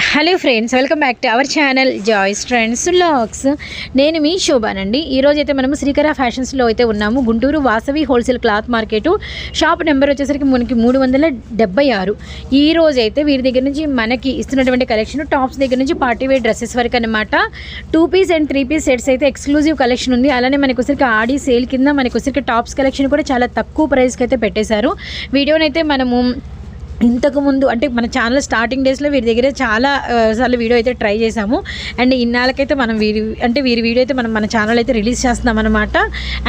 Hello friends welcome back to our channel joys trends locks. నేను మీ శోభానండి. ఈరోజు అయితే మనము శ్రీకర ఫ్యాషన్స్లో అయితే ఉన్నాము. Guntur Vasavi wholesale cloth market. Shop number వచ్చేసరికి మనకి మూడు వందల డెబ్బై ఆరు. ఈ అయితే వీరి దగ్గర నుంచి మనకి ఇస్తున్నటువంటి కలెక్షన్ టాప్స్ దగ్గర నుంచి పార్టీ వేర్ డ్రెస్సెస్ వరకు అనమాట two piece and three piece sets అయితే ఎక్స్క్లూజివ్ కలెక్షన్ ఉంది. అలానే మనకు వచ్చరికి ఆడి సేల్ కింద మనకు వచ్చరికి టాప్స్ కలెక్షన్ కూడా చాలా తక్కువ ప్రైస్కి అయితే పెట్టేశారు. వీడియోనైతే మనము ఇంతకు ముందు అంటే మన ఛానల్ స్టార్టింగ్ డేస్లో వీరి దగ్గర చాలా సార్లు వీడియో అయితే ట్రై చేశాము. అండ్ ఇన్నాళ్ళకైతే మనం వీరి అంటే వీరి వీడియో అయితే మనం మన ఛానల్ అయితే రిలీజ్ చేస్తున్నాం అనమాట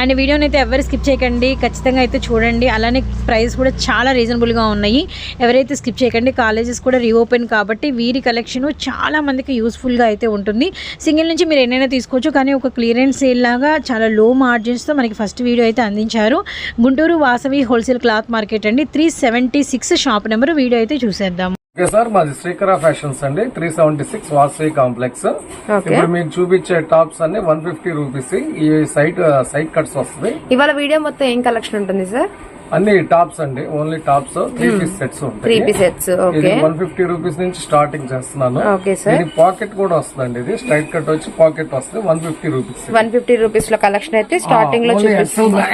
అండ్ వీడియోని అయితే ఎవరు స్కిప్ చేయకండి ఖచ్చితంగా అయితే చూడండి. అలానే ప్రైస్ కూడా చాలా రీజనబుల్గా ఉన్నాయి. ఎవరైతే స్కిప్ చేయకండి కాలేజెస్ కూడా రీఓపెన్ కాబట్టి వీరి కలెక్షన్ చాలా మందికి యూస్ఫుల్గా అయితే ఉంటుంది. సింగిల్ నుంచి మీరు ఎన్నైనా తీసుకోవచ్చు కానీ ఒక క్లియరెన్స్ సేల్ లాగా చాలా లో మార్జిన్స్తో మనకి ఫస్ట్ వీడియో అయితే అందించారు. Guntur Vasavi wholesale cloth market అండి. Three seventy six shop number video అయితే చూసేద్దాం. ఓకే సార్ మాది శ్రీకర ఫ్యాషన్స్ అండి. Three seventy six Vasavi complex. ఇప్పుడు మీకు చూపించే టాప్స్ అన్ని వన్ ఫిఫ్టీ రూపీస్ ఈ సైట్ సైట్ కట్స్ వస్తుంది. ఇవాళ వీడియో మొత్తం ఏం కలెక్షన్ ఉంటుంది సార్? అన్ని టాప్స్ అండి. Only tops three piece sets three piece sets ఇది వన్ ఫిఫ్టీ రూపీస్ నుంచి స్టార్టింగ్ చేస్తున్నాను. ఇది పాకెట్ కూడా వస్తుందండి. ఇది స్ట్రైట్ కట్ వచ్చి పాకెట్ వస్తుంది. One fifty rupees one fifty రూపీస్లో కలెక్షన్ అయితే స్టార్టింగ్లో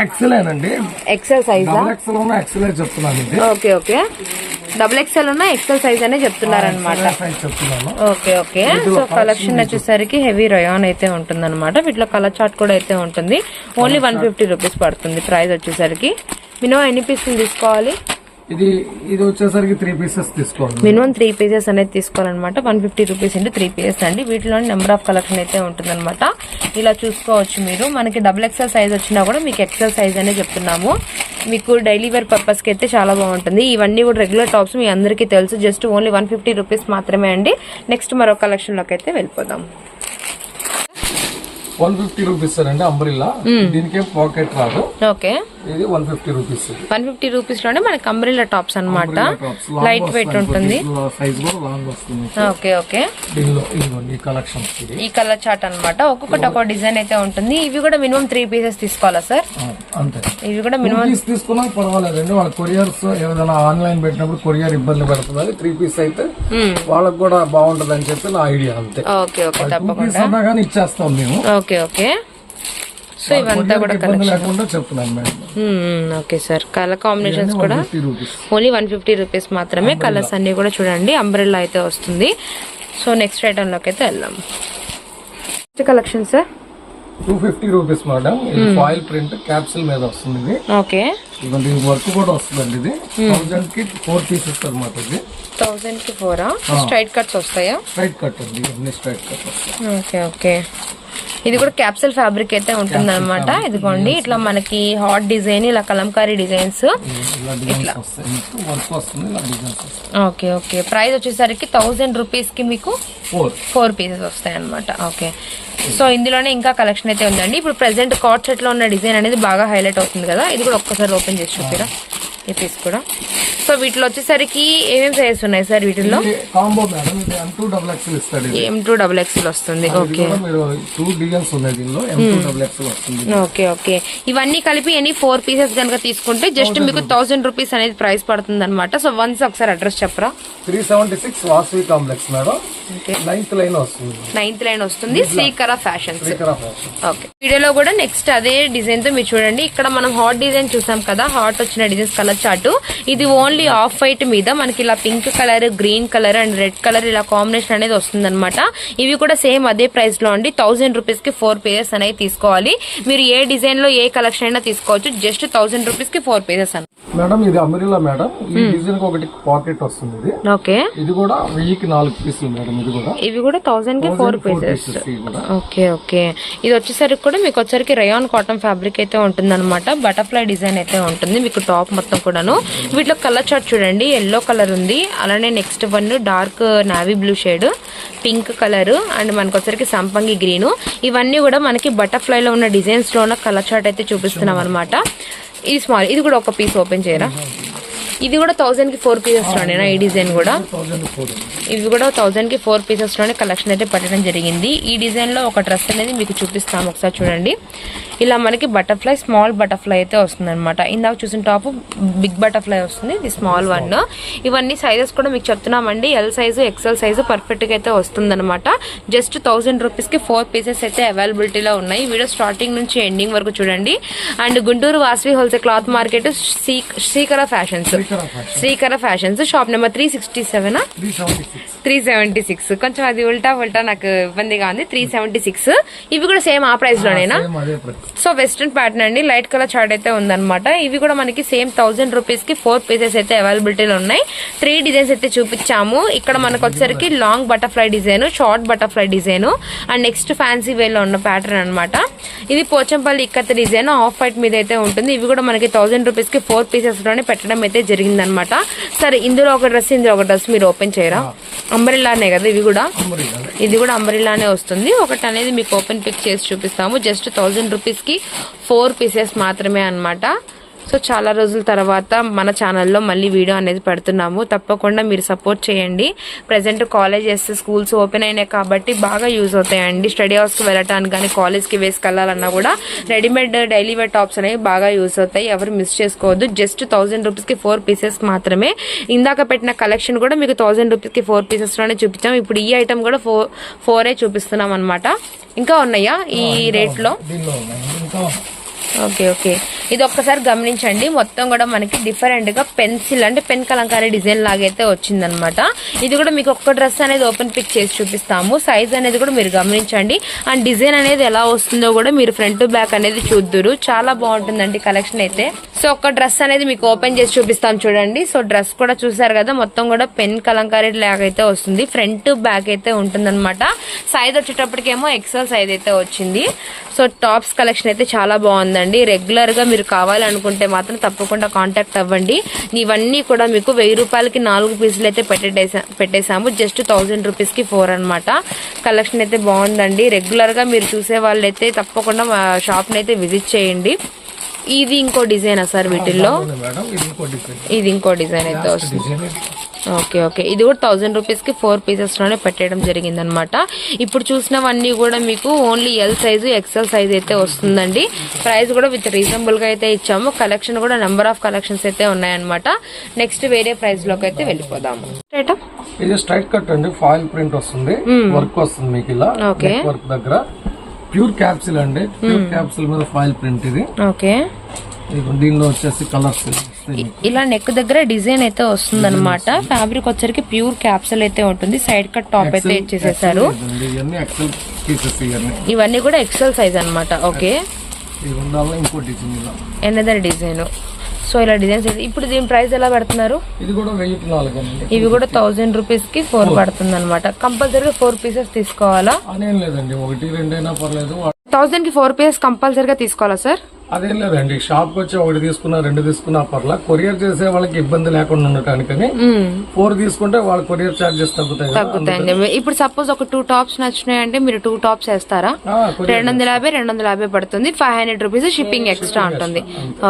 ఎక్సెల్ అండి ఎక్సెల్ సైజా ఎక్సెల్ ఎక్సెల్ చెప్తున్నాను ఓకే ఓకే డబుల్ ఎక్సెల్ ఉన్న ఎక్సెల్ సైజ్ అనే చెప్తున్నారు అనమాట ఓకే ఓకే సో కలెక్షన్ వచ్చేసరికి హెవీ రయాన్ అయితే ఉంటుంది అనమాట వీటిలో కలర్ చార్ట్ కూడా అయితే ఉంటుంది. ఓన్లీ వన్ ఫిఫ్టీ రూపీస్ పడుతుంది ప్రైస్ వచ్చేసరికి. మినిమం ఎన్ని పీసులు తీసుకోవాలి? ఇది ఇది వచ్చేసరికి త్రీ పీసెస్ తీసుకోండి. మినిమం త్రీ పీసెస్ అనేది తీసుకోవాలన్నమాట. One fifty rupees into three pieces అండి. వీటిలో నెంబర్ ఆఫ్ కలెక్షన్ అయితే ఉంటుందన్నమాట. ఇలా చూసుకోవచ్చు మీరు. మనకి డబుల్ ఎక్సెల్ సైజ్ వచ్చినా కూడా మీకు ఎక్సెల్ సైజ్ అనే చెప్తున్నాము. మీకు డైలీ వేర్ పర్పస్కి అయితే చాలా బాగుంటుంది. ఇవన్నీ కూడా రెగ్యులర్ టాప్స్ మీ అందరికీ తెలుసు. Just only one fifty rupees మాత్రమే అండి. నెక్స్ట్ మరో కలెక్షన్లోకి అయితే వెళ్ళిపోదాం. వన్ ఫిఫ్టీ రూపీస్ అండి అంబ్రిల్లా. దీనికేం పాకెట్ రాదు. ఓకే. ఇది one fifty rupees. One fifty రూపీస్లోనే మనకి అంబ్రిల్లా టాప్స్ అన్నమాట. లైట్ వెయిట్ ఉంటుంది. సైజ్ కూడా లాంగ్ వస్తుంది ఓకే ఓకే. దీనిలో ఇదిగోండి ఈ కలెక్షన్ ఈ కలర్ చార్ట్ అన్నమాట. ఒక్కొక్కటి ఒక్కో డిజైన్ అయితే ఉంటుంది. ఇవి కూడా మినిమం త్రీ పీసెస్ తీసుకోవాలా సార్? అంతే. ఇవి కూడా మినిమం తీసుకున్నా పర్వాలేదండి వాళ్ళ కొరియర్స్ ఏదైనా ఆన్లైన్ పెట్టినప్పుడు కొరియర్ ఇబ్బంది పడుతుంది. త్రీ పీస్ అయితే వాళ్ళకి కూడా బాగుంటది అని చెప్పి నా ఐడియా అంతే. ఓకే ఓకే తప్పకుండా. కానీ ఇచ్చేస్తాం మేము. ఓకే ఓకే సో ఇవంతా కూడా madam. Okay sir colour combinations కూడా ఓన్లీ వన్ ఫిఫ్టీ రూపీస్ మాత్రమే కలర్స్ అన్ని కూడా చూడండి. అంబ్రెల్లా అయితే వస్తుంది. సో నెక్స్ట్ ఐటమ్లోకి అయితే వెళ్దాం. Next collection sir two fifty rupees madam ఇది ఫాయిల్ ప్రింట్ క్యాప్సిల్ మీద వస్తుంది ఇది. ఓకే ఇదిగోండి వర్క్ కూడా వస్తుందండి ఇది. థౌజండ్కి ఫోర్ పీసెస్ అనమాట ఇది. థౌజండ్కి ఫోరా స్ట్రైట్ కట్స్ వస్తాయా? స్ట్రైట్ కట్ అండి అన్ని స్ట్రైట్ కట్ ఓకే ఓకే. ఇది కూడా క్యాప్సల్ ఫ్యాబ్రిక్ అయితే ఉంటుంది అనమాట ఇదిగోండి ఇట్లా మనకి హాట్ డిజైన్ ఇలా కలంకారీ డిజైన్స్ డిజైన్స్ వస్తాయి. Okay okay. ప్రైస్ వచ్చేసరికి థౌజండ్ రూపీస్కి మీకు ఫోర్ ఫోర్ పీసెస్ వస్తాయి అనమాట ఓకే. సో ఇందులోనే ఇంకా కలెక్షన్ అయితే ఉందండి. ఇప్పుడు ప్రెసెంట్ కాట్ సెట్లో ఉన్న డిజైన్ అనేది బాగా హైలైట్ అవుతుంది కదా? ఇది కూడా ఒక్కసారి ఓపెన్ ఓపెన్ చేసి చూపిరా? ఈ పీస్ కూడా. సో వీటిలో వచ్చేసరికి ఏమేమి సైజెస్ ఉన్నాయి సార్ వీటిల్లో? కాంబో మేడం ఇది ఎం టూ డబుల్ ఎక్స్ఎల్ ఇస్తాడు ఇది. ఎం టూ డబుల్ ఎక్స్ఎల్ వస్తుంది ఓకే కూడా మీరు టూ డిజైన్స్ ఉన్నాయి దీనిలో ఎం టూ డబుల్ ఎక్స్ఎల్ వస్తుంది. ఓకే ఓకే ఇవన్నీ కలిపి ఎనీ ఫోర్ పీసెస్ కనుక తీసుకుంటే జస్ట్ మీకు థౌసండ్ రూపీస్ అనేది ప్రైస్ పడుతుంది అనమాట సో వన్స్ ఒకసారి అడ్రస్ చెప్పరా? Three seventy six Vasavi complex madam ninth line వస్తుంది. నైన్త్ లైన్ వస్తుంది Srikara fashions Srikara fashion okay వీడియోలో కూడా నెక్స్ట్ అదే డిజైన్తో మీరు చూడండి. ఇక్కడ మనం హాట్ డిజైన్ చూసాం కదా హాట్ వచ్చిన డిజైన్స్ కలర్ చార్ట్ ఇది ఓన్లీ ఆఫ్ వైట్ మీద మనకి ఇలా pink colour green colour and red colour ఇలా కాంబినేషన్ అనేది వస్తుంది ఇవి కూడా సేమ్ అదే ప్రైస్లో అండి. థౌసండ్ రూపీస్కి ఫోర్ పేజెస్ అనేవి తీసుకోవాలి. మీరు ఏ డిజైన్లో ఏ కలెక్షన్ అయినా తీసుకోవచ్చు. జస్ట్ థౌసండ్ రూపీస్కి ఫోర్ పేజెస్ అని మేడం ఇది అమరిలా మేడం. ఈ డిజైన్కి ఒకటి పాకెట్ వస్తుంది ఇది. ఓకే. ఇది కూడా వెయ్యికి నాలుగు పీసులు మేడం ఇది కూడా. ఇవి కూడా థౌసండ్కి ఫోర్ పీసెస్ ఓకే ఓకే. ఇది వచ్చేసరికి కూడా మీకు వచ్చరికి రయాన్ కాటన్ ఫ్యాబ్రిక్ అయితే ఉంటుంది అనమాట బటర్ఫ్లై డిజైన్ అయితే ఉంటుంది. మీకు టాప్ మొత్తం కూడాను. వీటిలో కలర్ చార్ట్ చూడండి. ఎల్లో కలర్ ఉంది. అలానే next one dark navy blue shade. Pink colour. And మనకు వచ్చరికి సంపంగి గ్రీన్. ఇవన్నీ కూడా మనకి బటర్ఫ్లై లో ఉన్న డిజైన్స్లో ఉన్న కలర్ చార్ట్ అయితే చూపిస్తున్నాం అనమాట ఇది స్మాల్ ఇది కూడా ఒక పీస్ ఓపెన్ చేయరా? ఇది కూడా థౌసండ్కి ఫోర్ పీసెస్ లోనేనా ఈ డిజైన్ కూడా. ఇవి కూడా థౌసండ్కి ఫోర్ పీసెస్లోనే కలెక్షన్ అయితే పెట్టడం జరిగింది. ఈ డిజైన్లో ఒక డ్రెస్ అనేది మీకు చూపిస్తాము ఒకసారి చూడండి. ఇలా మనకి బటర్ఫ్లై స్మాల్ బటర్ఫ్లై అయితే వస్తుంది అనమాట ఇందాక చూసిన టాప్ బిగ్ బటర్ఫ్లై వస్తుంది ఇది స్మాల్ వన్. ఇవన్నీ సైజెస్ కూడా మీకు చెప్తున్నామండి. ఎల్ సైజు ఎక్సెల్ సైజు పర్ఫెక్ట్గా అయితే వస్తుంది అనమాట జస్ట్ థౌసండ్ రూపీస్కి ఫోర్ పీసెస్ అయితే అవైలబిలిటీలో ఉన్నాయి. వీడియో స్టార్టింగ్ నుంచి ఎండింగ్ వరకు చూడండి. And Guntur Vasavi wholesale cloth market Srikara fashions Srikara fashions shop number three sixty seven three seventy six కొంచెం అది ఉల్టా ఉల్టా నాకు ఇబ్బందిగా ఉంది. త్రీ సెవెంటీ సిక్స్ ఇవి కూడా సేమ్ ఆ ప్రైస్ సో వెస్ట్రన్ ప్యాటర్న్ అండి. లైట్ కలర్ చార్ట్ అయితే ఉందనమాట ఇవి కూడా మనకి సేమ్ థౌసండ్ రూపీస్కి ఫోర్ పీసెస్ అయితే అవైలబిలిటీలో ఉన్నాయి. త్రీ డిజైన్స్ అయితే చూపించాము. ఇక్కడ మనకు వచ్చేసరికి long butterfly design short butterfly design and next fancy వేలో లో ఉన్న ప్యాటర్న్ అన్నమాట. ఇది Pochampally ikat design off white మీద అయితే ఉంటుంది. ఇవి కూడా మనకి థౌసండ్ రూపీస్కి ఫోర్ పీసెస్లోనే పెట్టడం అయితే జరిగిందనమాట. సరే ఇందులో ఒక డ్రెస్ ఇందులో ఒక డ్రెస్ మీరు ఓపెన్ చేయరా? అంబరిల్లానే కదా ఇవి కూడా? ఇది కూడా అంబరిలానే వస్తుంది. ఒకటి అనేది మీకు ఓపెన్ పిక్ చేసి చూపిస్తాము. జస్ట్ థౌజండ్ రూపీస్కి ఫోర్ పీసెస్ మాత్రమే అన్నమాట. సో చాలా రోజుల తర్వాత మన ఛానల్లో మళ్ళీ వీడియో అనేది పెడుతున్నాము. తప్పకుండా మీరు సపోర్ట్ చేయండి. ప్రజెంట్ కాలేజెస్ స్కూల్స్ ఓపెన్ అయినాయి కాబట్టి బాగా యూజ్ అవుతాయండి. స్టడీ హౌస్కి వెళ్ళటానికి కానీ కాలేజ్కి వేసుకెళ్ళాలన్నా కూడా రెడీమేడ్ డైలీ వేర్ టాప్స్ అనేవి బాగా యూజ్ అవుతాయి. ఎవరు మిస్ చేసుకోవద్దు. జస్ట్ థౌసండ్ రూపీస్కి ఫోర్ పీసెస్ మాత్రమే. ఇందాక పెట్టిన కలెక్షన్ కూడా మీకు థౌసండ్ రూపీస్కి ఫోర్ పీసెస్లోనే చూపించాం. ఇప్పుడు ఈ ఐటమ్ కూడా ఫోర్ ఫోరే చూపిస్తున్నాం అనమాట ఇంకా ఉన్నాయా ఈ రేట్లో ఓకే ఓకే. ఇది ఒక్కసారి గమనించండి. మొత్తం కూడా మనకి డిఫరెంట్గా పెన్సిల్ అంటే పెన్ కలంకారీ డిజైన్ లాగైతే వచ్చిందనమాట. ఇది కూడా మీకు ఒక్క డ్రెస్ అనేది ఓపెన్ పిక్ చేసి చూపిస్తాము. సైజ్ అనేది కూడా మీరు గమనించండి. అండ్ డిజైన్ అనేది ఎలా వస్తుందో కూడా మీరు ఫ్రంట్ బ్యాక్ అనేది చూద్దురు. చాలా బాగుంటుందండి కలెక్షన్ అయితే. సో ఒక డ్రెస్ అనేది మీకు ఓపెన్ చేసి చూపిస్తాం చూడండి. సో డ్రెస్ కూడా చూసారు కదా మొత్తం కూడా పెన్ కలంకారీ లాగా అయితే వస్తుంది ఫ్రంట్ బ్యాక్ అయితే ఉంటుందన్నమాట సైజ్ వచ్చేటప్పటికేమో ఎక్సెల్ సైజ్ అయితే వచ్చింది. సో టాప్స్ కలెక్షన్ అయితే చాలా బాగుంది. ఉందండి. రెగ్యులర్గా మీరు కావాలనుకుంటే మాత్రం తప్పకుండా కాంటాక్ట్ అవ్వండి. ఇవన్నీ కూడా మీకు వెయ్యి రూపాయలకి నాలుగు పీసులు అయితే పెట్టేసా పెట్టేశాము. జస్ట్ థౌజండ్ రూపీస్కి ఫోర్ అనమాట కలెక్షన్ అయితే బాగుందండి. రెగ్యులర్గా మీరు చూసే వాళ్ళైతే తప్పకుండా మా అయితే విజిట్ చేయండి. ఇది ఇంకో డిజైనా సార్ వీటిల్లో? ఇది ఇంకో డిజైన్. అయితే వస్తుంది. Okay okay. ఇది కూడా థౌజండ్ రూపీస్కి ఫోర్ పీసెస్లోనే పెట్టడం జరిగింది అనమాట ఇప్పుడు చూసినవన్నీ కూడా మీకు only L size XL size అయితే వస్తుందండి. ప్రైస్ కూడా విత్ రీజనబుల్గా అయితే ఇచ్చాము. కలెక్షన్ కూడా నెంబర్ ఆఫ్ కలెక్షన్స్ అయితే ఉన్నాయన్నమాట. నెక్స్ట్ వేరే ప్రైస్లోకి అయితే వెళ్ళిపోదాము. ఇది స్ట్రైట్ కట్ అండి. ఫాయిల్ ప్రింట్ వస్తుంది. వర్క్ వస్తుంది మీకు ఇలా. వర్క్ దగ్గర. ప్యూర్ క్యాప్సిల్ అండి. ప్యూర్ క్యాప్సిల్ మీద ఫాయిల్ ప్రింట్ ఇది. ఓకే. దీనిలో వచ్చేసి కలర్స్ ఇలా నెక్ దగ్గర డిజైన్ అయితే వస్తుంది. అనమాట ఫ్యాబ్రిక్ వచ్చరికి ప్యూర్ క్యాప్సల్ అయితే ఉంటుంది. సైడ్ కట్ టాప్ అయితే ఇచ్చేసేసారు. ఇవన్నీ కూడా ఎక్సెల్ సైజ్ అన్నమాట. ఓకే ఎనదర్ డిజైన్ సో ఇలా డిజైన్స్ అయితే ఇప్పుడు దీని ప్రైస్ ఎలా పెడుతున్నారు? ఇవి కూడా థౌజండ్ రూపీస్కి ఫోర్ పడుతుంది అనమాట కంపల్సరీగా ఫోర్ పీసెస్ తీసుకోవాలా? థౌజండ్కి ఫోర్ పీసెస్ కంపల్సరీగా తీసుకోవాలా సార్? అదేం లేదండి షాప్కి వచ్చి ఒకటి తీసుకున్నా రెండు తీసుకున్నా పర్లా కొరియర్ చేసే వాళ్ళకి ఇబ్బంది లేకుండా ఉండటానికని ఫోర్ తీసుకుంటే వాళ్ళ కొరియర్ చార్జెస్ తగ్గుతాయి. తగ్గుతాయండి. ఇప్పుడు సపోజ్ ఒక టూ టాప్స్ నచ్చినాయి అంటే మీరు టూ టాప్స్ వేస్తారా? రెండు వందల యాభై రెండు వందల యాభై పడుతుంది. Five hundred rupees shipping extra ఉంటుంది.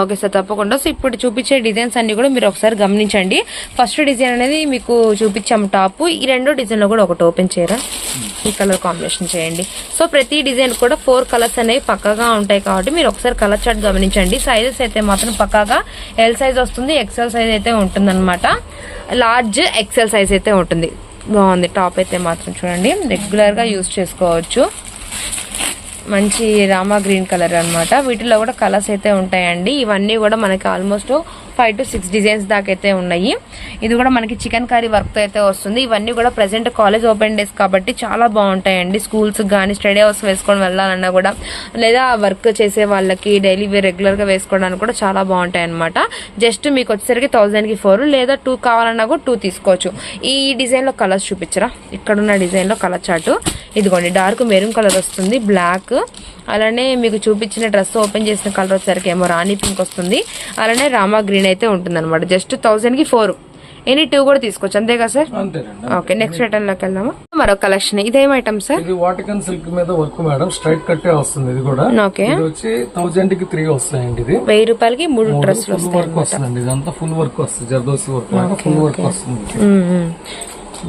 ఓకే సార్ తప్పకుండా. సో ఇప్పుడు చూపించే డిజైన్స్ అన్ని కూడా మీరు ఒకసారి గమనించండి. ఫస్ట్ డిజైన్ అనేది మీకు చూపించాము టాప్ ఈ రెండో డిజైన్లో కూడా ఒకటి ఓపెన్ చేయరా? ఈ కలర్ కాంబినేషన్ చేయండి. సో ప్రతి డిజైన్ కూడా ఫోర్ కలర్స్ అనేవి పక్కగా ఉంటాయి కాబట్టి మీరు ఒకసారి కలర్ చార్ట్ గమనించండి. సైజెస్ అయితే మాత్రం పక్కాగా ఎల్ సైజ్ వస్తుంది ఎక్సెల్ సైజ్ అయితే ఉంటుంది అనమాట లార్జ్ ఎక్సెల్ సైజ్ అయితే ఉంటుంది. బాగుంది. టాప్ అయితే మాత్రం చూడండి. రెగ్యులర్గా యూస్ చేసుకోవచ్చు. మంచి రామా గ్రీన్ కలర్ అన్నమాట. వీటిలో కూడా కలర్స్ అయితే ఉంటాయండి. ఇవన్నీ కూడా మనకి almost five to six designs దాకా అయితే ఉన్నాయి. ఇది కూడా మనకి చికెన్ కర్రీ వర్క్తో అయితే వస్తుంది. ఇవన్నీ కూడా ప్రెసెంట్ కాలేజ్ ఓపెన్ డేస్ కాబట్టి చాలా బాగుంటాయండి. స్కూల్స్ కానీ స్టడీ హౌస్ వేసుకొని వెళ్ళాలన్నా కూడా లేదా వర్క్ చేసే వాళ్ళకి డైలీ రెగ్యులర్గా రెగ్యులర్గా వేసుకోవడానికి కూడా చాలా బాగుంటాయి అనమాట జస్ట్ మీకు వచ్చేసరికి థౌజండ్కి ఫోర్ లేదా టూ కావాలన్నా కూడా టూ తీసుకోవచ్చు. ఈ డిజైన్లో కలర్స్ చూపించరా? ఇక్కడున్న డిజైన్లో కలర్ చాటు ఇదిగోండి డార్క్ మెరూన్ కలర్ వస్తుంది బ్లాక్. అలానే మీకు చూపించిన డ్రెస్ ఓపెన్ చేసిన కలర్ వచ్చేసరికి ఏమో రాణి పింక్ వస్తుంది. అలానే రామా గ్రీన్ అయితే ఉంటుంది అనమాట జస్ట్ థౌసండ్కి ఫోర్ ఎనీ టూ కూడా తీసుకోవచ్చు. అంతే కదా సార్ ఓకే నెక్స్ట్ ఐటమ్లోకి వెళ్దామా? మరో కలెక్షన్ ఇదేం ఐటమ్ సార్ ఇది వాటికన్ సిల్క్ మీద వర్క్ మేడం స్ట్రైట్ కట్టే వస్తుంది ఇది కూడా. ఓకే ఇది వచ్చి థౌజండ్కి త్రీ వస్తాయండి ఇది. వెయ్యి రూపాయలకి మూడు డ్రెస్సులు ఫుల్ వర్క్ వస్తుందండి. ఇదంతా ఫుల్ వర్క్ వస్తుంది. జర్దోసి వర్క్ ఫుల్ వర్క్ వస్తుంది.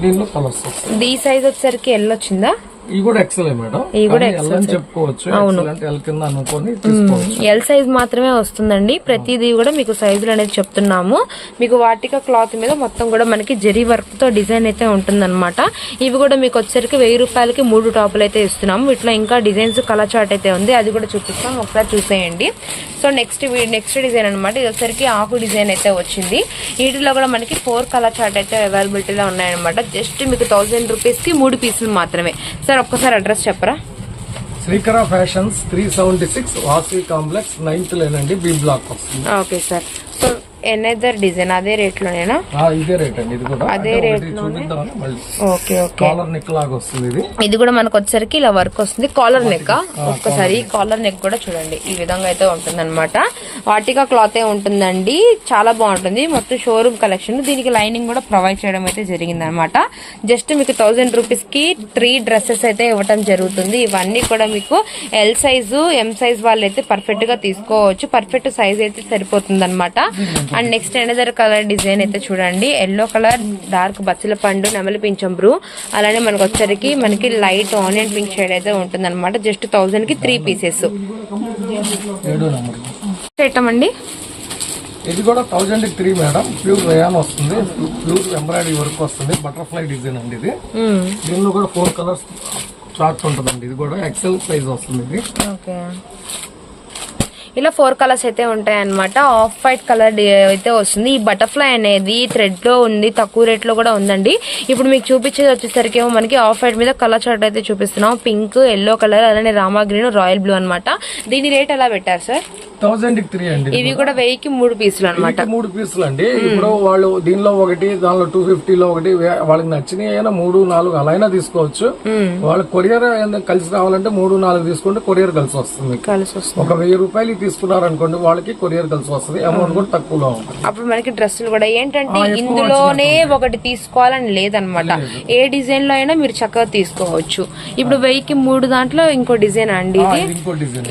దీనిలో కలర్స్ వస్తాయి. ఈ సైజ్ వచ్చేసరికి ఎల్ వచ్చిందా? ఇవి కూడా ఎక్సెల్ మేడం. ఇవి కూడా కానీ L అని చెప్పుకోవచ్చు. ఎక్సెల్ అంటే ఎల్ కింద అనుకొని తీసుకోవచ్చు. ఎల్ సైజ్ మాత్రమే వస్తుందండి. ప్రతిదీ కూడా మీకు సైజులు అనేది చెప్తున్నాము. మీకు వాటిక క్లాత్ మీద మొత్తం కూడా మనకి జరీ వర్క్తో డిజైన్ అయితే ఉంటుందన్నమాట. ఇవి కూడా మీకు వచ్చేసరికి వెయ్యి రూపాయలకి మూడు టాపులు అయితే ఇస్తున్నాము. ఇట్లా ఇంకా డిజైన్స్ కలర్ చార్ట్ అయితే ఉంది. అది కూడా చూపిస్తాం ఒకసారి చూసేయండి. సో నెక్స్ట్ నెక్స్ట్ డిజైన్ అనమాట ఇది వచ్చరికి ఆకు డిజైన్ అయితే వచ్చింది. వీటిలో కూడా మనకి ఫోర్ కలర్ చార్ట్ అయితే అవైలబిలిటీలో ఉన్నాయన్నమాట. జస్ట్ మీకు థౌసండ్ రూపీస్కి మూడు పీసులు మాత్రమే. సార్ ఒక్కసారి అడ్రస్ చెప్పరా? Srikara fashions three seventy six Vasavi complex ninth లేనండి బి బ్లాక్. వస్తుంది ఓకే సార్. ఎనదర్ డిజైన్ అదే ఇదే రేట్ అండి ఇది కూడా. అదే rate okay okay. Collar neck లాగా వస్తుంది ఇది. ఇది కూడా మనకు వచ్చేసరికి ఇలా వర్క్ వస్తుంది. కాలర్ నెక్ ఒక్కసారి కాలర్ నెక్ కూడా చూడండి. ఈ విధంగా అయితే ఉంటుంది అనమాట వాటికా క్లాత్ ఏ ఉంటుందండి. చాలా బాగుంటుంది. మొత్తం షోరూమ్ కలెక్షన్ దీనికి లైనింగ్ కూడా ప్రొవైడ్ చేయడం అయితే జరిగింది అనమాట జస్ట్ మీకు థౌసండ్ రూపీస్కి త్రీ డ్రెస్సెస్ అయితే ఇవ్వటం జరుగుతుంది. ఇవన్నీ కూడా మీకు ఎల్ సైజు ఎం సైజ్ వాళ్ళు అయితే పర్ఫెక్ట్గా తీసుకోవచ్చు. పర్ఫెక్ట్ సైజ్ అయితే సరిపోతుంది అనమాట and next another colour design అయితే చూడండి. ఎల్లో కలర్ డార్క్ బచ్చల పండు నెమలి పింఛం బ్రూ అలానే మనకు వచ్చరికి మనకి లైట్ ఆనియన్ పింక్ షేడ్ అయితే ఉంటుంది అనమాట జస్ట్ థౌసండ్కి త్రీ పీసెస్ పెట్టమండి. ఇది కూడా thousand three madam pure rayon వస్తుంది. ప్యూర్ ఎంబ్రాయిడరీ వర్క్ వస్తుంది. బటర్ఫ్లై డిజైన్ అండి ఇది. దీనిలో కూడా ఫోర్ కలర్స్ చార్ట్ ఉంటుందండి. ఇది కూడా ఎక్సెల్ సైజ్ వస్తుంది ఇది. ఇలా ఫోర్ కలర్స్ అయితే ఉంటాయి అనమాట ఆఫ్ వైట్ కలర్ అయితే వస్తుంది. ఈ బటర్ఫ్లై అనేది థ్రెడ్లో ఉంది తక్కువ రేట్లో కూడా ఉందండి. ఇప్పుడు మీకు చూపించేది వచ్చేసరికి ఏమో మనకి ఆఫ్ వైట్ మీద కలర్ చార్ట్ అయితే చూపిస్తున్నాం. పింక్ ఎల్లో కలర్ అలానే రామా గ్రీన్ రాయల్ బ్లూ అన్నమాట. దీని రేట్ ఎలా పెట్టారు సార్ థౌజండ్ త్రీ అండి. ఇవి కూడా వెయ్యికి మూడు పీసులు అనమాట మూడు పీసులు అండి. ఇప్పుడు వాళ్ళు దీనిలో ఒకటి దానిలో టూ ఫిఫ్టీలో ఒకటి వాళ్ళకి నచ్చినవి అయినా మూడు నాలుగు అలా అయినా తీసుకోవచ్చు. వాళ్ళు కొరియర్ కలిసి రావాలంటే మూడు నాలుగు తీసుకుంటే కొరియర్ కలిసి వస్తుంది. కలిసి వస్తుంది. ఒక వెయ్యి రూపాయలు తీసుకున్నారు అనుకోండి వాళ్ళకి కొరియర్ కలిసి వస్తుంది. అమౌంట్ కూడా తక్కువలో ఉంటుంది. అప్పుడు మనకి డ్రెస్సులు కూడా ఏంటంటే ఇందులోనే ఒకటి తీసుకోవాలని లేదనమాట. ఏ డిజైన్లో అయినా మీరు చక్కగా తీసుకోవచ్చు. ఇప్పుడు వెయ్యికి మూడు దాంట్లో ఇంకో డిజైన్ అండి ఇది.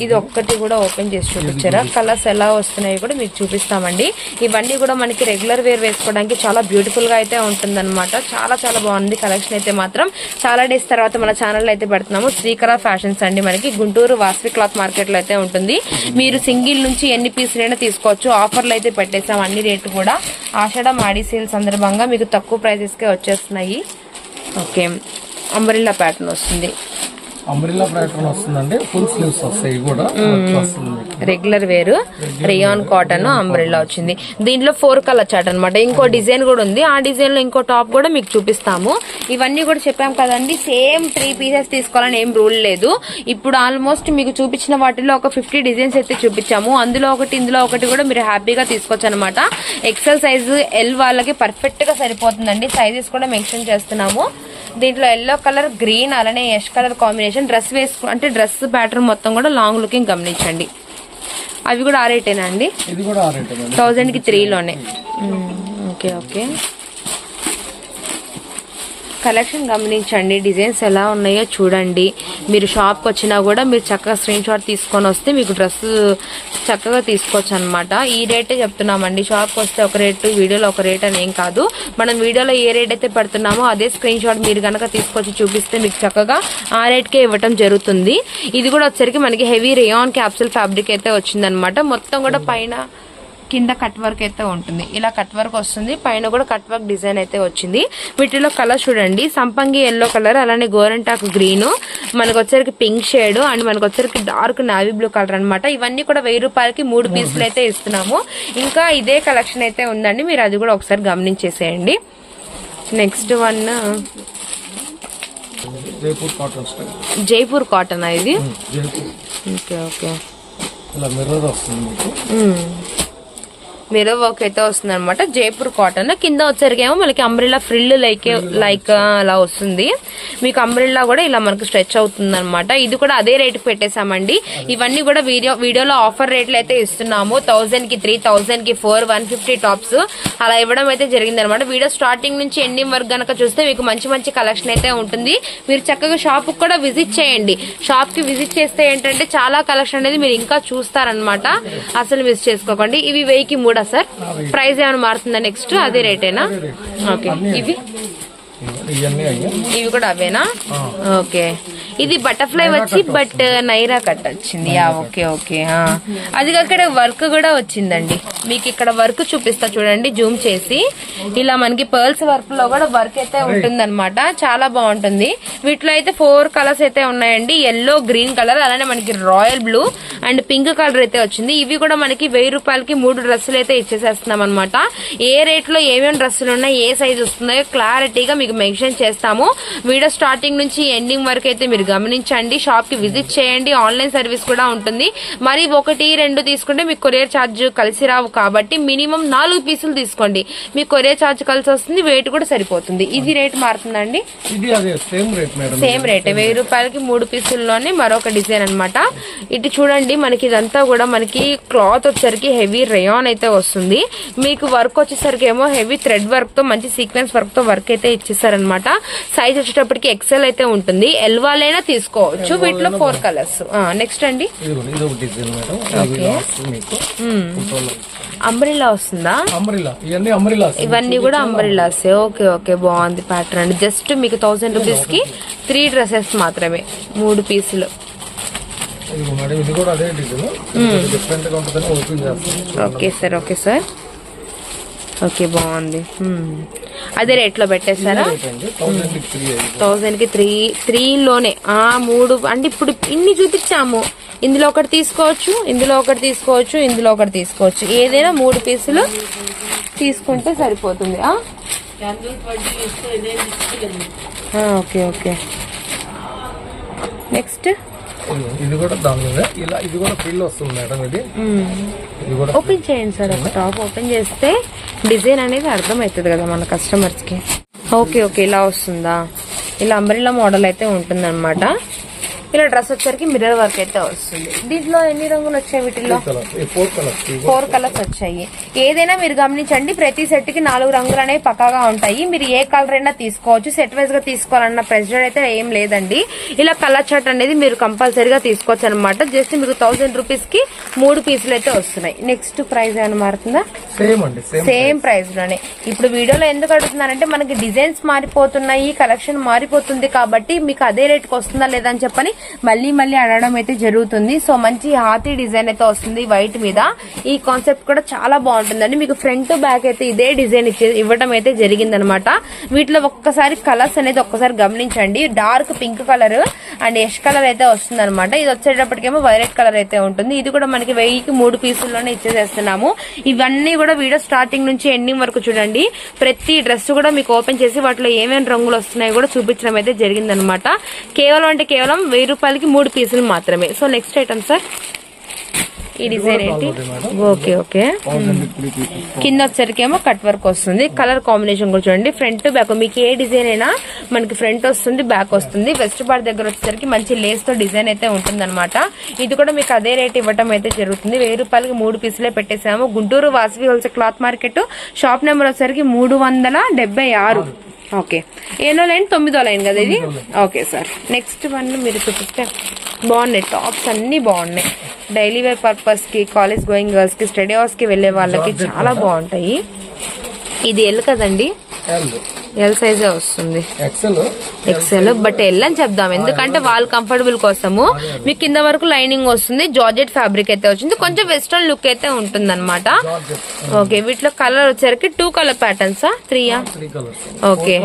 ఇది ఒక్కటి కూడా ఓపెన్ చేసి చూపించారా? కలర్స్ ఎలా వస్తున్నాయి కూడా మీకు చూపిస్తామండి. ఇవన్నీ కూడా మనకి రెగ్యులర్ వేర్ వేసుకోవడానికి చాలా బ్యూటిఫుల్గా అయితే ఉంటుందన్నమాట. చాలా చాలా బాగుంది కలెక్షన్ అయితే మాత్రం. చాలా డేస్ తర్వాత మన ఛానల్ అయితే పెడుతున్నాము. శ్రీకర ఫ్యాషన్స్ అండి మనకి. గుంటూరు వాసవి క్లాత్ మార్కెట్లో అయితే ఉంటుంది. మీరు సింగిల్ నుంచి ఎన్ని పీసులైనా తీసుకోవచ్చు. ఆఫర్లు అయితే పెట్టేసాం అన్ని రేట్లు కూడా. ఆషాఢ మాడీ సేల్ సందర్భంగా మీకు తక్కువ ప్రైజెస్కే వచ్చేస్తున్నాయి. ఓకే. అంబరిల్లా ప్యాటర్న్ వస్తుంది. అంబ్రిల్లా ప్యాటర్న్ వస్తుందండి. ఫుల్ స్లీవ్స్ వస్తాయి ఇవి కూడా వస్తుంది మీకు. రెగ్యులర్ వేరు. రియాన్ కాటన్ అంబ్రెల్లా వచ్చింది. దీంట్లో ఫోర్ కలర్ చాట్ అనమాట ఇంకో డిజైన్ కూడా ఉంది. ఆ డిజైన్లో ఇంకో టాప్ కూడా మీకు చూపిస్తాము. ఇవన్నీ కూడా చెప్పాం కదండి. సేమ్ త్రీ పీసెస్ తీసుకోవాలని ఏం రూల్ లేదు. ఇప్పుడు ఆల్మోస్ట్ మీకు చూపించిన వాటిలో ఒక ఫిఫ్టీ డిజైన్స్ అయితే చూపించాము. అందులో ఒకటి ఇందులో ఒకటి కూడా మీరు హ్యాపీగా తీసుకోవచ్చు అనమాట ఎక్సెల్ సైజు ఎల్ వాళ్ళకి పర్ఫెక్ట్గా సరిపోతుందండి. సైజెస్ కూడా మెన్షన్ చేస్తున్నాము. దీంట్లో ఎల్లో కలర్ గ్రీన్ అలానే యష్ కలర్ కాంబినేషన్ డ్రెస్ వేసుకు అంటే డ్రెస్ ప్యాటర్న్ మొత్తం కూడా లాంగ్ లుకింగ్ గమనించండి. అవి కూడా ఆ రేటేనా అండి? ఇది కూడా ఆ రేట్ అండి థౌజండ్కి త్రీలోనే ఓకే ఓకే కలెక్షన్ గమనించండి డిజైన్స్ ఎలా ఉన్నాయో చూడండి. మీరు షాప్కి వచ్చినా కూడా మీరు చక్కగా స్క్రీన్ షాట్ తీసుకొని వస్తే మీకు డ్రెస్ చక్కగా తీసుకోవచ్చు అనమాట ఈ రేటే చెప్తున్నామండి. షాప్కి వస్తే ఒక రేటు వీడియోలో ఒక రేట్ అని ఏం కాదు. మనం వీడియోలో ఏ రేట్ అయితే పెడుతున్నామో అదే స్క్రీన్ షాట్ మీరు కనుక తీసుకొచ్చి చూపిస్తే మీకు చక్కగా ఆ రేట్కే ఇవ్వటం జరుగుతుంది. ఇది కూడా వచ్చరికి మనకి హెవీ రేయాన్ క్యాప్సూల్ ఫ్యాబ్రిక్ అయితే వచ్చిందనమాట మొత్తం కూడా పైన కింద కట్ వర్క్ అయితే ఉంటుంది. ఇలా కట్ వర్క్ వస్తుంది. పైన కూడా కట్ వర్క్ డిజైన్ అయితే వచ్చింది. వీటిలో కలర్ చూడండి. సంపంగి ఎల్లో కలర్ అలానే గోరంటాకు గ్రీన్ మనకు వచ్చరికి పింక్ షేడ్ అండ్ మనకు వచ్చరికి డార్క్ నావీ బ్లూ కలర్ అన్నమాట. ఇవన్నీ కూడా వెయ్యి రూపాయలకి మూడు పీసులు అయితే ఇస్తున్నాము. ఇంకా ఇదే కలెక్షన్ అయితే ఉందండి. మీరు అది కూడా ఒకసారి గమనించేసేయండి. Next one Jaipur cotton Jaipur cotton ఇది? Okay okay. ఇలా మిర్రర్ వస్తుంది మిరర్ వర్క్ అయితే వస్తుంది అనమాట జైపూర్ కాటన్ కింద వచ్చరికి ఏమో మనకి అంబ్రిల్లా ఫ్రిల్ లైక్ లైక్ అలా వస్తుంది. మీకు అంబ్రిల్లా కూడా ఇలా మనకు స్ట్రెచ్ అవుతుంది అనమాట ఇది కూడా అదే రేట్ పెట్టేశామండి. ఇవన్నీ కూడా వీడియో వీడియోలో ఆఫర్ రేట్లు అయితే ఇస్తున్నాము. థౌసండ్కి త్రీ థౌసండ్కి ఫోర్ వన్ ఫిఫ్టీ టాప్స్ అలా ఇవ్వడం అయితే జరిగింది అనమాట వీడియో స్టార్టింగ్ నుంచి ఎండింగ్ వరకు గనక చూస్తే మీకు మంచి మంచి కలెక్షన్ అయితే ఉంటుంది. మీరు చక్కగా షాప్ కూడా విజిట్ చేయండి. షాప్కి విజిట్ చేస్తే ఏంటంటే చాలా కలెక్షన్ అనేది మీరు ఇంకా చూస్తారనమాట అసలు మిస్ చేసుకోకండి. ఇవి వెయ్యికి మూడా సార్ ప్రైస్ ఏమైనా మారుతుందా నెక్స్ట్ అదే రేటేనా ఓకే ఇవి? ఇవి కూడా అవేనా? ఓకే ఇది బటర్ఫ్లై వచ్చి బట్ నైరా కట్ వచ్చింది. Yeah okay okay. అది అక్కడ వర్క్ కూడా వచ్చిందండి. మీకు ఇక్కడ వర్క్ చూపిస్తా చూడండి జూమ్ చేసి. ఇలా మనకి పర్ల్స్ వర్క్లో కూడా వర్క్ అయితే ఉంటుంది చాలా బాగుంటుంది. వీటిలో అయితే ఫోర్ కలర్స్ అయితే ఉన్నాయండి. ఎల్లో గ్రీన్ కలర్ అలానే మనకి royal blue and pink colour అయితే వచ్చింది. ఇవి కూడా మనకి వెయ్యి రూపాయలకి మూడు డ్రెస్సులు అయితే ఇచ్చేసేస్తున్నాం అనమాట ఏ రేట్లో ఏమేమి డ్రెస్సులు ఉన్నాయి ఏ సైజ్ వస్తున్నాయో క్లారిటీగా మీకు మెన్షన్ చేస్తాము. వీడియో స్టార్టింగ్ నుంచి ఎండింగ్ వరకు అయితే మీరు గమనించండి షాప్కి విజిట్ చేయండి ఆన్లైన్ సర్వీస్ కూడా ఉంటుంది. మరి ఒకటి రెండు తీసుకుంటే మీకు కొరియర్ ఛార్జ్ కలిసి రావు కాబట్టి మినిమం నాలుగు పీసులు తీసుకోండి. మీ కొరియర్ ఛార్జ్ కలిసి వస్తుంది వెయిట్ కూడా సరిపోతుంది. ఇది rate మారుతుందండి? Same rate madam. Same rate వెయ్యి రూపాయలకి మూడు పీసుల్లోనే మరొక డిజైన్ అన్నమాట. ఇటు చూడండి మనకి ఇదంతా కూడా మనకి క్లాత్ వచ్చేసరికి హెవీ రేయాన్ అయితే వస్తుంది. మీకు వర్క్ వచ్చేసరికి ఏమో హెవీ థ్రెడ్ వర్క్తో మంచి సీక్వెన్స్ వర్క్తో వర్క్ అయితే ఇచ్చేసారనమాట సైజ్ వచ్చేటప్పటికి ఎక్సెల్ అయితే ఉంటుంది. ఎల్ వాళ్ళైనా తీసుకోవచ్చు. వీటిలో ఫోర్ కలర్స్ నెక్స్ట్ అండి. ఇలా వస్తుంది మీకు. అంబ్రిల్లా వస్తుందా? అంబ్రిలా ఇవన్నీ అంబ్రిలా కూడా అంబ్రిల్లాస్ ఓకే ఓకే బాగుంది ప్యాటర్న్ అండి. జస్ట్ మీకు థౌసండ్ రూపీస్కి త్రీ డ్రెస్సెస్ మాత్రమే. మూడు పీసులు. Okay sir okay sir. Okay బాగుంది. అదే రేట్లో పెట్టేశారా థౌసండ్ త్రీ త్రీలోనే. ఆ మూడు అంటే ఇప్పుడు ఇన్ని చూపించాము. ఇందులో ఒకటి తీసుకోవచ్చు ఇందులో ఒకటి తీసుకోవచ్చు ఇందులో ఒకటి తీసుకోవచ్చు. ఏదైనా మూడు పీసులు తీసుకుంటే సరిపోతుంది. ఆ? ఆ, ఓకే ఓకే. నెక్స్ట్ ఇది- కూడా దాని ఇలా ఇది కూడా ఫిల్ వస్తుంది మేడం ఇది. ఇది కూడా ఓపెన్ చేయండి సార్ ఒక టాప్ ఓపెన్ చేస్తే డిజైన్ అనేది అర్థమవుతుంది కదా మన కస్టమర్స్కి. ఓకే ఓకే ఇలా వస్తుందా? ఇలా అంబ్రిల్లా మోడల్ అయితే ఉంటుంది ఇలా డ్రెస్ వచ్చరికి మిర్రర్ వర్క్ అయితే వస్తుంది. దీంట్లో ఎన్ని రంగులు వచ్చాయి వీటిల్లో? Colour four colours four colours వచ్చాయి. ఏదైనా మీరు గమనించండి ప్రతి సెట్కి నాలుగు రంగులు అనేవి పక్కాగా ఉంటాయి. మీరు ఏ కలర్ అయినా తీసుకోవచ్చు. సెట్ వైజ్గా తీసుకోవాలన్న ప్రెషర్ అయితే ఏం లేదండి. ఇలా కలర్ చార్ట్ అనేది మీరు కంపల్సరీగా తీసుకోవచ్చు అనమాట జస్ట్ మీకు థౌసండ్ రూపీస్కి మూడు పీసులు అయితే వస్తున్నాయి. నెక్స్ట్ ప్రైస్ ఏమైనా మారుతుందా? సేమ్ అండి సేమ్ సేమ్ ప్రైస్లోనే. ఇప్పుడు వీడియోలో ఎందుకు అడుగుతున్నానంటే మనకి డిజైన్స్ మారిపోతున్నాయి కలెక్షన్ మారిపోతుంది కాబట్టి మీకు అదే రేట్కి వస్తుందా లేదా అని చెప్పని మళ్ళీ మళ్ళీ అడగడం అయితే జరుగుతుంది. సో మంచి హాతీ డిజైన్ అయితే వస్తుంది వైట్ మీద. ఈ కాన్సెప్ట్ కూడా చాలా బాగుంటుందండి. మీకు ఫ్రంట్ బ్యాక్ అయితే ఇదే డిజైన్ ఇచ్చే ఇవ్వడం అయితే జరిగిందనమాట. వీటిలో ఒక్కసారి కలర్స్ అనేది ఒక్కసారి గమనించండి. Dark pink colour and ash colour అయితే వస్తుంది అనమాట ఇది వచ్చేటప్పటికేమో వైలెట్ కలర్ అయితే ఉంటుంది. ఇది కూడా మనకి వెయ్యికి మూడు పీసుల్లోనే ఇచ్చేసేస్తున్నాము. ఇవన్నీ కూడా వీడియో స్టార్టింగ్ నుంచి ఎండింగ్ వరకు చూడండి. ప్రతి డ్రెస్ కూడా మీకు ఓపెన్ చేసి వాటిలో ఏమేమి రంగులు వస్తున్నాయో కూడా చూపించడం అయితే జరిగిందనమాట. కేవలం అంటే కేవలం వెయ్యి రూపాయలకి మూడు పీసులు మాత్రమే. సో నెక్స్ట్ ఐటమ్ సార్ ఈ డిజైన్ ఏంటి? ఓకే ఓకే పీసెస్ కింద వచ్చరికేమో కట్ వర్క్ వస్తుంది. కలర్ కాంబినేషన్ కూడా చూడండి. ఫ్రంట్ బ్యాక్ మీకు ఏ డిజైన్ అయినా మనకి ఫ్రంట్ వస్తుంది బ్యాక్ వస్తుంది. వెస్ట్ పార్ట్ దగ్గర వచ్చేసరికి మంచి లేస్తో డిజైన్ అయితే ఉంటుంది ఇది కూడా మీకు అదే రేట్ ఇవ్వడం అయితే జరుగుతుంది. వెయ్యి రూపాయలకి మూడు పీసులే పెట్టేసాము. Guntur Vasavi wholesale cloth market. Shop number వచ్చేసరికి మూడు వందల డెబ్బై ఆరు. ఓకే. ఏనో లైన్ తొమ్మిదో లైన్ కదా ఇది? Okay sir. నెక్స్ట్ వన్ మీరు చూపిస్తే బాగున్నాయి. టాప్స్ అన్ని బాగున్నాయి. డైలీ వేర్ పర్పస్కి కాలేజ్ గోయింగ్ గర్ల్స్కి స్టడీ అవర్స్కి వెళ్ళే వాళ్ళకి చాలా బాగుంటాయి. ఇది ఎల్ కదండి? ఎల్ సైజే వస్తుంది? ఎక్సెల్ ఎక్సెల్ బట్ ఎల్ అని చెప్దాం. ఎందుకంటే వాళ్ళు కంఫర్టబుల్ కోసము. మీకు కింద వరకు లైనింగ్ వస్తుంది జార్జెట్ ఫ్యాబ్రిక్ అయితే వచ్చింది. కొంచెం వెస్ట్రన్ లుక్ అయితే ఉంటుంది అనమాట ఓకే వీటిలో కలర్ వచ్చేసరికి టూ కలర్ ప్యాటర్న్స్ త్రీయా ఓకే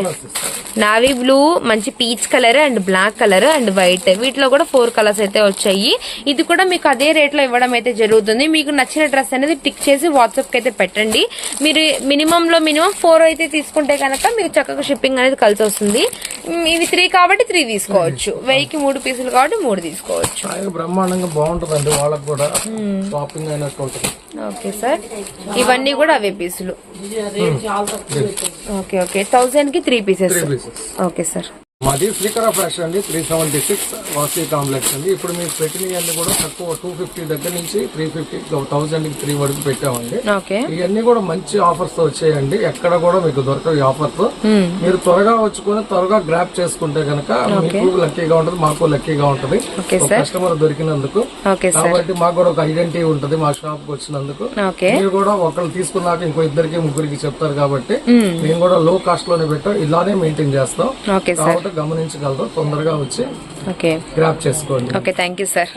నావీ బ్లూ మంచి peach colour and black colour and white వీటిలో కూడా ఫోర్ కలర్స్ అయితే వచ్చాయి. ఇది కూడా మీకు అదే రేట్లో ఇవ్వడం అయితే జరుగుతుంది. మీకు నచ్చిన డ్రెస్ అనేది టిక్ చేసి వాట్సాప్కి అయితే పెట్టండి. మీరు మినిమం లో మినిమం ఫోర్ అయితే తీసుకుంటే కనుక మీకు చక్కగా షిప్పింగ్ అనేది కలిసి వస్తుంది. ఇవి త్రీ కాబట్టి త్రీ తీసుకోవచ్చు. వెయ్యికి మూడు పీసులు కాబట్టి మూడు తీసుకోవచ్చు. బ్రహ్మాండంగా బాగుంటుందండి వాళ్ళకి కూడా. షాపింగ్ అయినట్టు ఉంటుంది ఓకే సార్. ఇవన్నీ కూడా అవే పీసులు. Okay okay. థౌసండ్కి three pieces okay sir. మాది శ్రీకర ఫ్యాషన్ అండి three seventy six Vasavi complex అండి. ఇప్పుడు మీకు పెట్టినవన్నీ కూడా తక్కువ టూ ఫిఫ్టీ దగ్గర నుంచి త్రీ ఫిఫ్టీ థౌసండ్ త్రీ వరకు పెట్టామండి. ఇవన్నీ కూడా మంచి ఆఫర్స్తో వచ్చాయండి. ఎక్కడ కూడా మీకు దొరకవు ఈ ఆఫర్స్. మీరు త్వరగా వచ్చుకొని త్వరగా గ్రాప్ చేసుకుంటే కనుక మీకు లక్కీగా ఉంటది మాకు లక్కీగా ఉంటది. కస్టమర్ దొరికినందుకు. కాబట్టి మాకు కూడా ఒక ఐడెంటిటీ ఉంటది మా షాప్కి వచ్చినందుకు. మీరు కూడా ఒకళ్ళు తీసుకున్నాక ఇంకో ఇద్దరికి ముగ్గురికి చెప్తారు కాబట్టి. మేము కూడా లో కాస్ట్లోనే పెట్టాం. ఇలానే మెయింటైన్ చేస్తాం. గమనించగలరు తొందరగా వచ్చి ఓకే. గ్రాప్ చేసుకోండి. Okay thank you sir